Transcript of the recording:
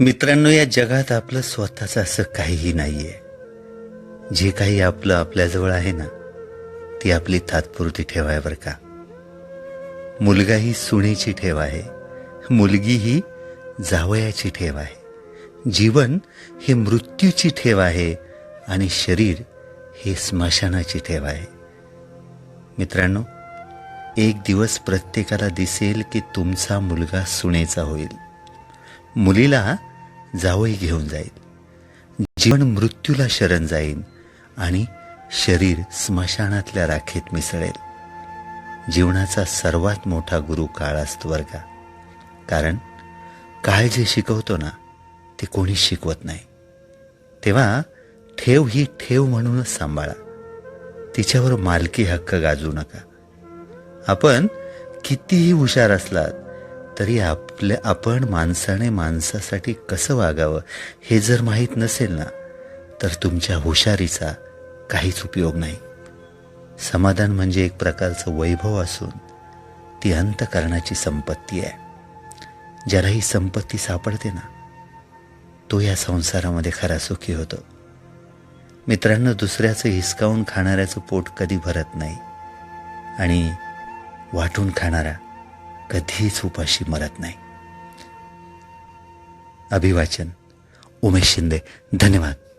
मित्रांनो या जगात आपलं स्वतःचं असं काहीही नाहीये. जे काही आपलं आपल्याजवळ आहे ना ती आपली तात्पुरती ठेव आहे बरं का. मुलगा ही सुनेची ठेव आहे मुलगी ही जावयाची ठेव आहे. जीवन ही मृत्यूची ठेव आहे आणि शरीर हे स्मशानाची ठेव आहे. मित्रांनो एक दिवस प्रत्येकाला दिसेल की तुमचा मुलगा सुनेचा होईल. मुलीला जावई घेऊन जाईल. जीवन मृत्यूला शरण जाईल आणि शरीर स्मशानातल्या राखेत मिसळेल. जीवनाचा सर्वात मोठा गुरु काळ असतो वर्गा. कारण काळ जे शिकवतो ना ते कोणी शिकवत नाही. तेव्हा ठेव ही ठेव म्हणूनच सांभाळा. तिच्यावर मालकी हक्क गाजू नका. आपण कितीही हुशार असलात तरी आपल्या आपण माणसाने माणसासाठी कसं वागावं हे जर माहीत नसेल ना तर तुमच्या हुशारीचा काहीच उपयोग नाही. समाधान म्हणजे एक प्रकारचं वैभव असून ती अंतकरणाची संपत्ती आहे. ज्याला ही संपत्ती सापडते ना तो या संसारामध्ये खरा सुखी होतो. मित्रांनो दुसऱ्याचं हिसकावून खाणाऱ्याचं पोट कधी भरत नाही आणि वाटून खाणारा कधीच उपाशी मरत नाही. अभिवाचन. उमेश शिंदे. धन्यवाद.